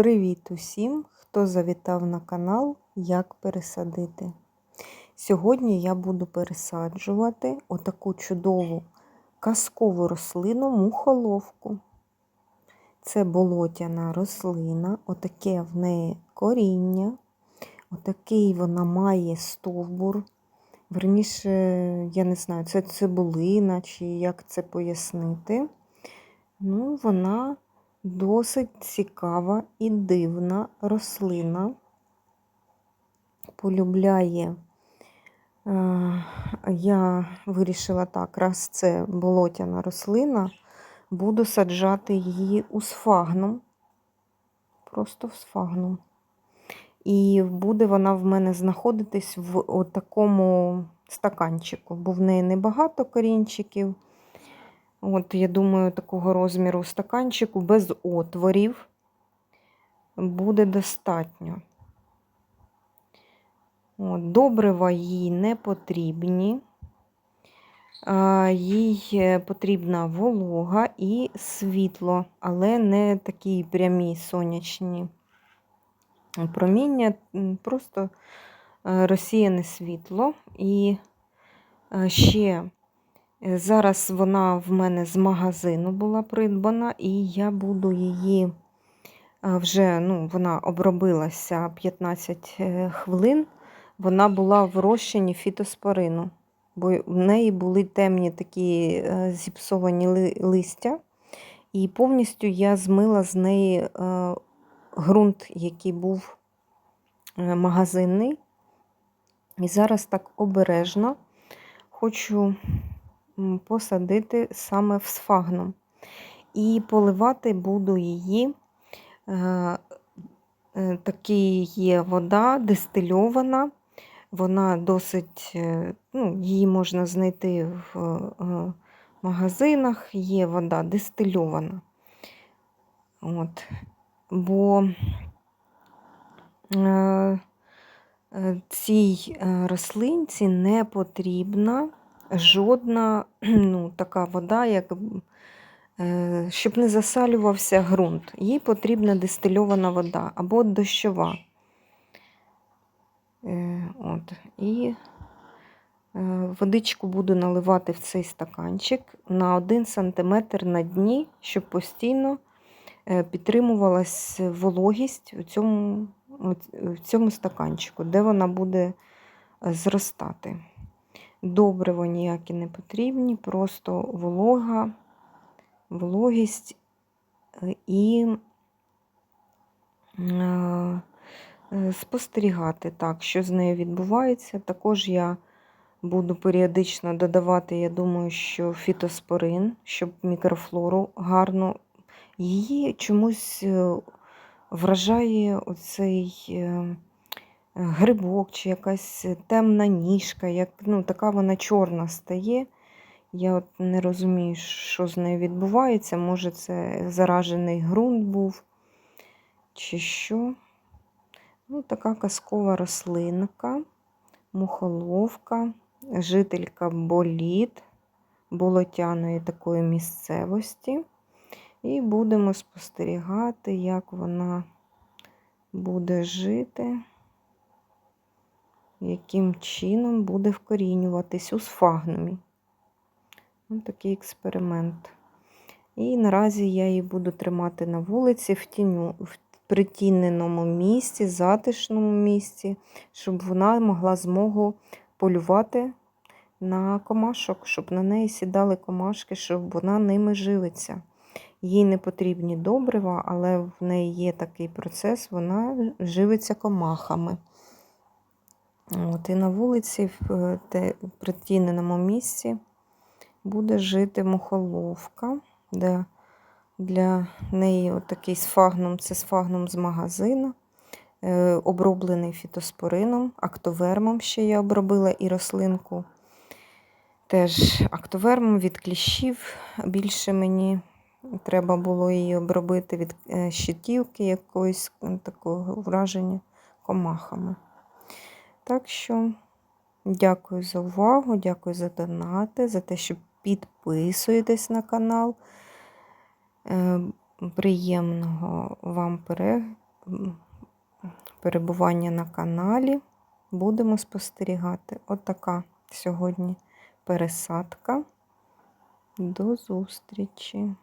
Привіт усім, хто завітав на канал Як пересадити. Сьогодні я буду пересаджувати отаку чудову казкову рослину мухоловку. Це болотяна рослина, отаке в неї коріння, отакий вона має стовбур. Верніше, я не знаю, це цибулина чи як це пояснити. Ну, вона досить цікава і дивна рослина. Полюбляє, е, я вирішила так, раз це болотяна рослина, буду саджати її у сфагнум, просто в сфагнум. І буде вона в мене знаходитись в такому стаканчику, бо в неї небагато корінчиків. От, я думаю, такого розміру стаканчику без отворів буде достатньо. От, Добрива їй не потрібні. Їй потрібна волога і світло, але не такі прямі сонячні проміння, просто е, розсіяне світло. І е, ще Е, зараз вона в мене з магазину була придбана, і я буду її е, вже, ну, вона обробилася 15 е, хвилин. Вона була в розчині фітоспорину, бо в неї були темні такі зіпсовані листя. І повністю я змила з неї ґрунт, який був магазинний. І зараз так обережно хочу посадити саме в сфагну. І поливати буду її. Е, е, є вода дистильована, вона досить, е, ну, її можна знайти в магазинах, є вода дистильована. От. Бо цій рослинці не потрібна жодна ну, така вода, як, е, щоб не засалювався ґрунт. Їй потрібна дистильована вода або дощова. Е, от. І е, водичку буду наливати в цей стаканчик на 1 см на дні, щоб постійно підтримувалась вологість у цьому, в цьому стаканчику, де вона буде зростати. Добриво ніякі не потрібні, просто волога, вологість е, і е, е, спостерігати так, що з нею відбувається. Також я буду періодично додавати, я думаю, що фітоспорин, щоб мікрофлору гарно. Її чомусь вражає оцей грибок чи якась темна ніжка, як, ну, така вона чорна стає. Я от не розумію, що з нею відбувається. Може, це заражений ґрунт був, чи що. Ну, Така казкова рослинка, мухоловка, жителька боліт, болотяної такої місцевості. І будемо спостерігати, як вона буде жити яким чином буде вкорінюватись у сфагнумі. Ось такий експеримент. І наразі я її буду тримати на вулиці в тіню, в притіненому місці, затишному місці, щоб вона могла змогу полювати на комашок, щоб на неї сідали комашки, щоб вона ними живиться. Їй не потрібні добрива, але в неї є такий процес, вона живиться комахами. От, І на вулиці, в е, притіненому місці, буде жити мухоловка, де для неї такий сфагнум, це сфагнум з магазину, е, оброблений фітоспорином, актовермом ще я обробила і рослинку. Теж актовермом від кліщів. Більше мені треба було її обробити від е, щитівки якоїсь такого враження комахами. Так що, дякую за увагу, дякую за донати, за те, що підписуєтесь на канал. Е, приємного вам м, перебування на каналі. Будемо спостерігати. Отака сьогодні пересадка. До зустрічі!